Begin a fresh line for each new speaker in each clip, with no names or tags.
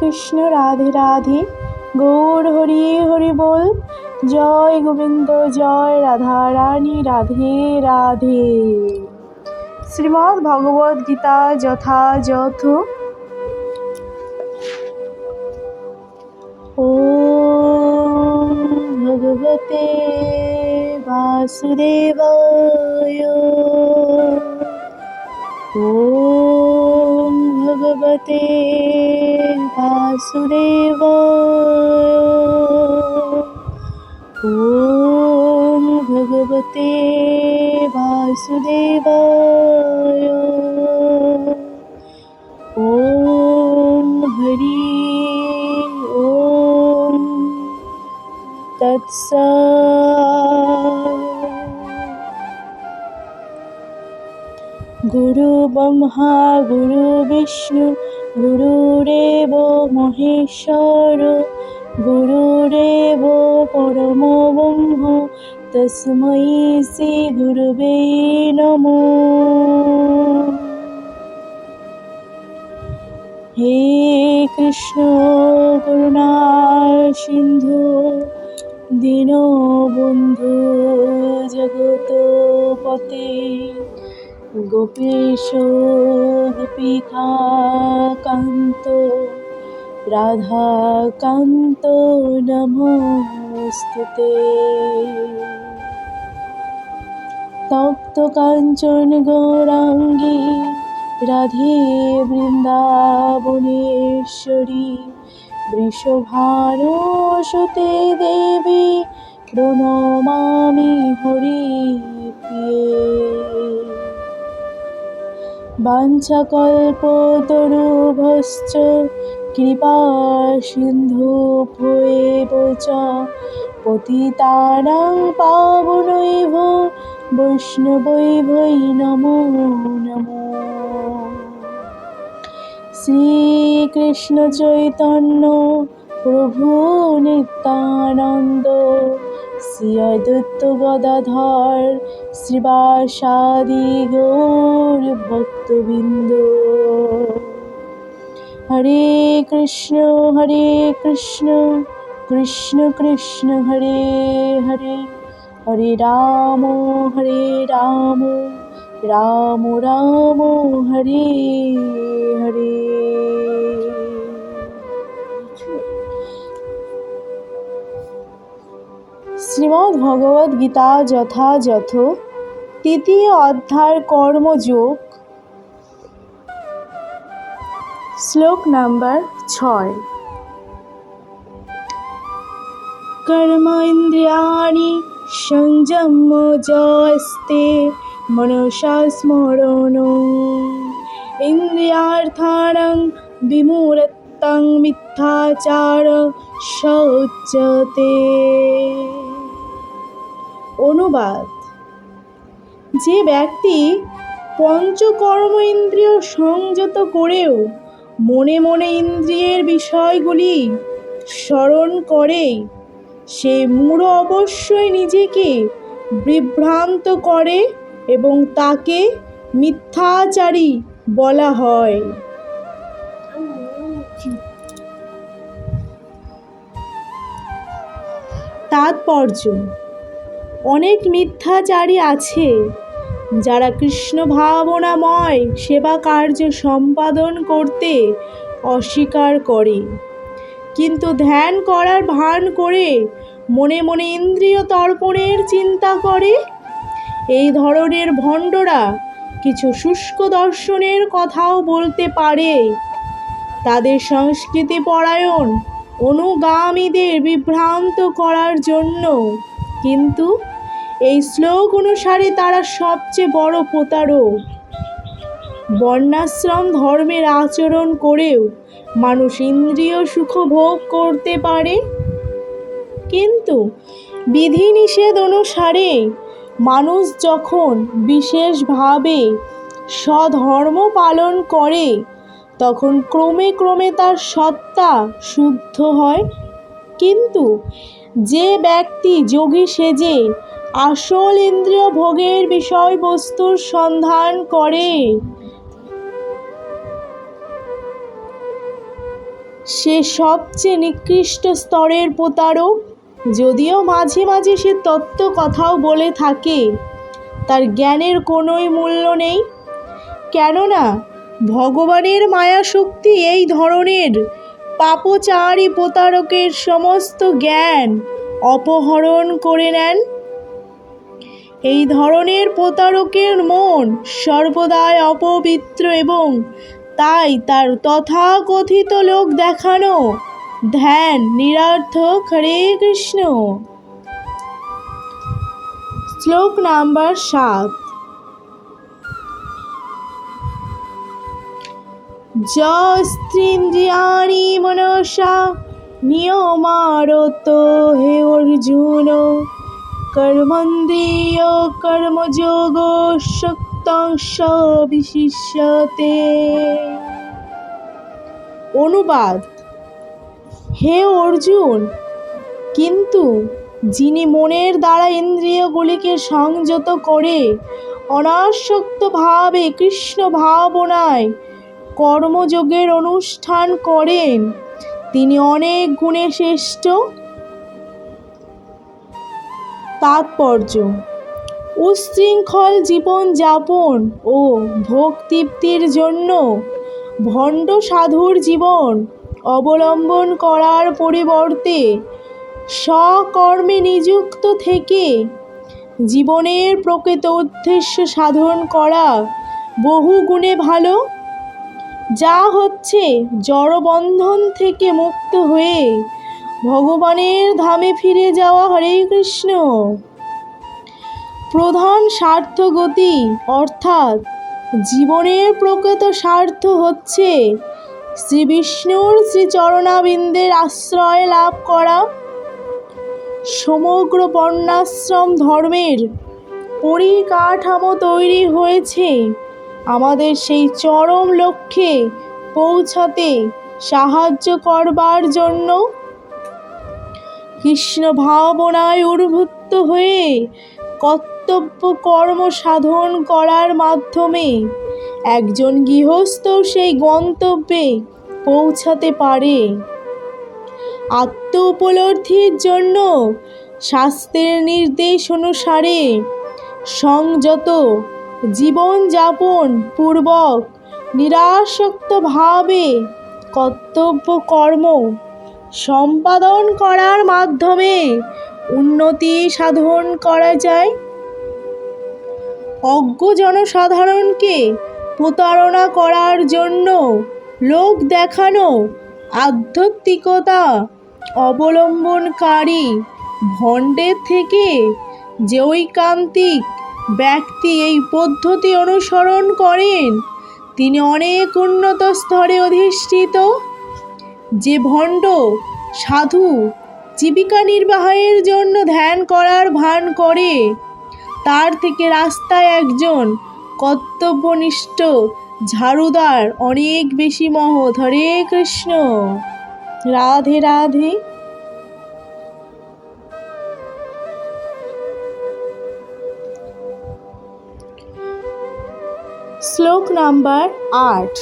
কৃষ্ণ রাধে রাধে গৌর হরি হরি বল জয় গোবিন্দ জয় রাধা রানী রাধে রাধে শ্রীমৎ ভগবত গীতা যথ
ও ভগবতে বাসুদেব ॐ भगवते वासुदेव ॐ भगवते वासुदेवाय ॐ हरि ॐ तत्सा गुरुब्रह्मा गुरुविष्णु গুরুরেব মহেশ্বর গুরুরেব পরম ব্রহ্ম তসময়ী শ্রী গুরুবে নম হে কৃষ্ণ করুণার সিন্ধু দীনবন্ধু পতে গোপেশ গোপিকাকান্ত রাধাকান্ত নমস্তুতে তপ্ত কাঞ্চন গৌরাঙ্গী রাধে বৃন্দাবনেশ্বরী বৃষভারসতে দেবী প্রণমামি হরি বাঞ্ছাকল্পতরুভশ্চ কৃপা সিন্ধুভৈব চ পতিতানাং পাবনৈব বৈষ্ণবৈভৈ নমো নমো শ্রীকৃষ্ণ চৈতন্য প্রভু নিত্যানন্দ শ্রীয়দত্ত গদাধর শ্রীবাসাদি গৌর ভক্তবৃন্দ হরে কৃষ্ণ হরে কৃষ্ণ কৃষ্ণ কৃষ্ণ হরে হরে হরে রাম হরে রাম রাম রাম হরে হরে
শ্রীমদ্ভগবদ্গীতা যথাযথ তৃতীয় অধ্যায় কর্মযোগ শ্লোক নম্বর ছয় কর্মেন্দ্রিয়াণি সংযম যস্তে মনসা স্মরণ ইন্দ্রিয়ার্থাণং বিমূরত্তং মিথ্যাচার শৌচতে অনুবাদ যে ব্যক্তি পঞ্চকর্ম ইন্দ্রিয় সংযত করেও মনে মনে ইন্দ্রিয়ের বিষয়গুলি স্মরণ করে সে মূঢ় অবশ্যই নিজেকে বিভ্রান্ত করে এবং তাকে মিথ্যাচারী বলা হয় তাৎপর্য অনেক মিথ্যাচারী আছে যারা কৃষ্ণ ভাবনাময় সেবা কার্য সম্পাদন করতে অস্বীকার করে কিন্তু ধ্যান করার ভান করে মনে মনে ইন্দ্রিয় তর্পণের চিন্তা করে এই ধরনের ভণ্ডরা কিছু শুষ্ক দর্শনের কথাও বলতে পারে তাদের সংস্কৃতি পরায়ণ অনুগামীদের বিভ্রান্ত করার জন্য কিন্তু এই শ্লোক অনুসারে তারা সবচেয়ে বড় প্রতারক বর্ণাশ্রম ধর্মের আচরণ করেও মানুষ ইন্দ্রিয় সুখ ভোগ করতে পারে কিন্তু বিধিনিষেধ অনুসারে মানুষ যখন বিশেষভাবে স্বধর্ম পালন করে তখন ক্রমে ক্রমে তার সত্তা শুদ্ধ হয় কিন্তু যে ব্যক্তি যোগী সেজে আসল ইন্দ্রিয় ভোগের বিষয়বস্তুর সন্ধান করে সে সবচেয়ে নিকৃষ্ট স্তরের প্রতারক যদিও মাঝে মাঝে সে তত্ত্ব কথাও বলে থাকে তার জ্ঞানের কোনোই মূল্য নেই কেননা ভগবানের মায়াশক্তি এই ধরনের পাপচারী প্রতারকের সমস্ত জ্ঞান অপহরণ করে নেন এই ধরনের প্রতারকের মন সর্বদাই অপবিত্র এবং তাই তার তথাকথিত লোক দেখানো ধ্যান নিরার্থক হরে কৃষ্ণ শ্লোক নাম্বার সাত যস্ত্রিন্দ্রিয়াণি মনসা নিয়মারত হে অর্জুন কর্মন্দ্রিয় কর্মযোগ শক্তাংশ বিশিষ্যতে অনুবাদ হে অর্জুন কিন্তু যিনি মনের দ্বারা ইন্দ্রিয়গুলিকে সংযত করে অনাসক্তভাবে কৃষ্ণ ভাবনায় কর্মযোগের অনুষ্ঠান করেন তিনি অনেক গুণে শ্রেষ্ঠ তাৎপর্য উচ্ছৃঙ্খল জীবনযাপন ও ভোগতৃপ্তির জন্য ভণ্ড সাধুর জীবন অবলম্বন করার পরিবর্তে স্বকর্মে নিযুক্ত থেকে জীবনের প্রকৃত উদ্দেশ্য সাধন করা বহু গুণে ভালো যা হচ্ছে জড়বন্ধন থেকে মুক্ত হয়ে ভগবানের ধামে ফিরে যাওয়া হরে কৃষ্ণ প্রধান স্বার্থগতি অর্থাৎ জীবনের প্রকৃত স্বার্থ হচ্ছে শ্রী বিষ্ণুর শ্রীচরণাবিন্দের আশ্রয় লাভ করা সমগ্র বর্ণাশ্রম ধর্মের পরিকাঠামো তৈরি হয়েছে আমাদের সেই চরম লক্ষ্যে পৌঁছাতে সাহায্য করবার জন্য কৃষ্ণ ভাবনায় অনুভূত হয়ে কর্তব্য কর্ম সাধন করার মাধ্যমে একজন গৃহস্থ সেই গন্তব্যে পৌঁছাতে পারে আত্ম উপলব্ধির জন্য শাস্ত্রের নির্দেশ অনুসারে সংযত জীবনযাপন পূর্বক নিরাসক্তভাবে কর্তব্য কর্ম সম্পাদন করার মাধ্যমে উন্নতি সাধন করা যায় অজ্ঞ জনসাধারণকে প্রতারণা করার জন্য লোক দেখানো আধ্যাত্মিকতা অবলম্বনকারী ভণ্ডের থেকে যে ঐকান্তিক ব্যক্তি এই পদ্ধতি অনুসরণ করেন তিনি অনেক উন্নত স্তরে অধিষ্ঠিত যে ভণ্ড সাধু জীবিকা নির্বাহের জন্য ধ্যান করার ভান করে তার থেকে রাস্তায় একজন কর্তব্যনিষ্ঠ ঝাড়ুদার অনেক বেশি মহৎ হরে কৃষ্ণ রাধে রাধে শ্লোক নাম্বার আট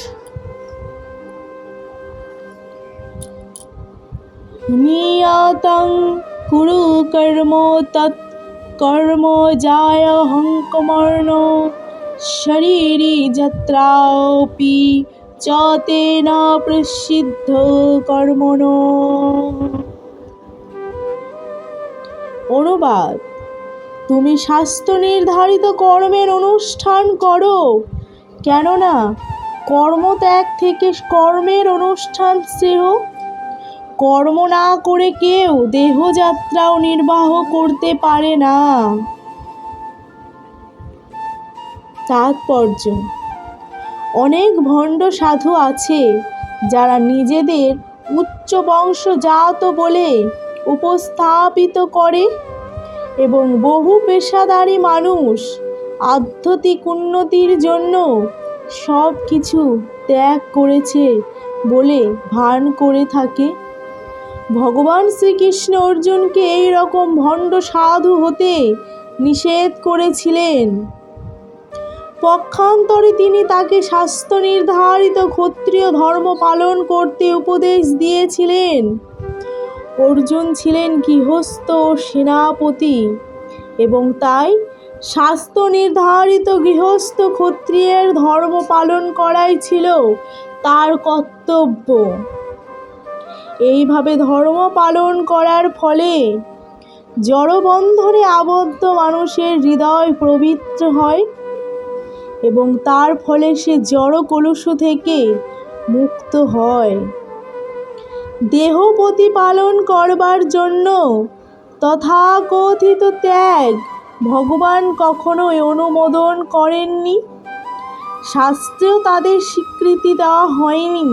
নিয়তং কুরু কর্ম তৎ কর্ম যায় হংকমর্ণ শরীরি যত্রাপি না প্রসিদ্ধ কর্মণ অনুবাদ তুমি স্বাস্থ্য নির্ধারিত কর্মের অনুষ্ঠান করো কেননা কর্মত্যাগ থেকে কর্মের অনুষ্ঠান শ্রেয় কর্ম না করে কেউ দেহযাত্রাও নির্বাহ করতে পারে না তাৎপর্য অনেক ভণ্ড সাধু আছে যারা নিজেদের উচ্চ বংশজাত বলে উপস্থাপিত করে এবং বহু পেশাদারী মানুষ আধ্যাত্মিক উন্নতির জন্য সব কিছু ত্যাগ করেছে বলে ভান করে থাকে ভগবান শ্রীকৃষ্ণ অর্জুনকে এই রকম ভণ্ড সাধু হতে নিষেধ করেছিলেন পক্ষান্তরে তিনি তাকে স্বাস্থ্য নির্ধারিত ক্ষত্রিয় ধর্ম পালন করতে উপদেশ দিয়েছিলেন অর্জুন ছিলেন গৃহস্থ সেনাপতি এবং তাই স্বাস্থ্য নির্ধারিত গৃহস্থ ক্ষত্রিয়ের ধর্ম পালন করাই ছিল তার কর্তব্য এইভাবে ধর্ম পালন করার ফলে জড়বন্ধনে আবদ্ধ মানুষের হৃদয় পবিত্র হয় এবং তার ফলে সে জড় কলুষ থেকে মুক্ত হয় দেহ প্রতিপালন করবার জন্য তথাকথিত ত্যাগ ভগবান কখনোই অনুমোদন করেননি শাস্ত্রেও তাদের স্বীকৃতি দেওয়া হয়নি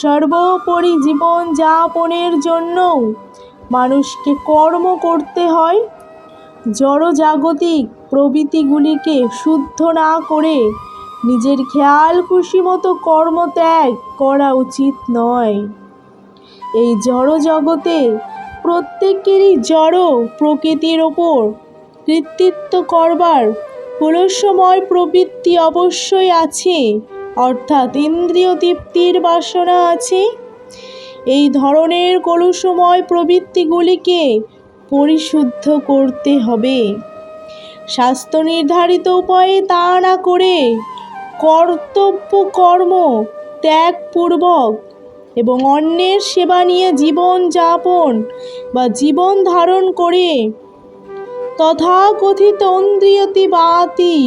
সর্বোপরি জীবন যাপনের জন্য মানুষকে কর্ম করতে হয় জড়জাগতিক প্রবৃতিগুলিকে শুদ্ধ না করে নিজের খেয়াল খুশি মতো কর্ম ত্যাগ করা উচিত নয় এই জড় জগতে প্রত্যেকেরই জড় প্রকৃতির ওপর কৃতিত্ব করবার হলসময় প্রবৃত্তি অবশ্যই আছে অর্থাৎ ইন্দ্রিয় তৃপ্তির বাসনা আছে এই ধরনের কলুষময় প্রবৃত্তিগুলিকে পরিশুদ্ধ করতে হবে স্বাস্থ্য নির্ধারিত উপায়ে তা না করে কর্তব্য কর্ম ত্যাগপূর্বক এবং অন্যের সেবা নিয়ে জীবন যাপন বা জীবন ধারণ করে তথাকথিত ইন্দ্রিয়তি বাতি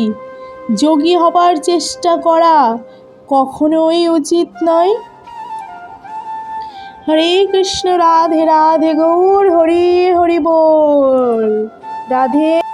যোগী হবার চেষ্টা করা কখনোই উচিত নয় হরে কৃষ্ণ রাধে রাধে গৌর হরি হরি বল রাধে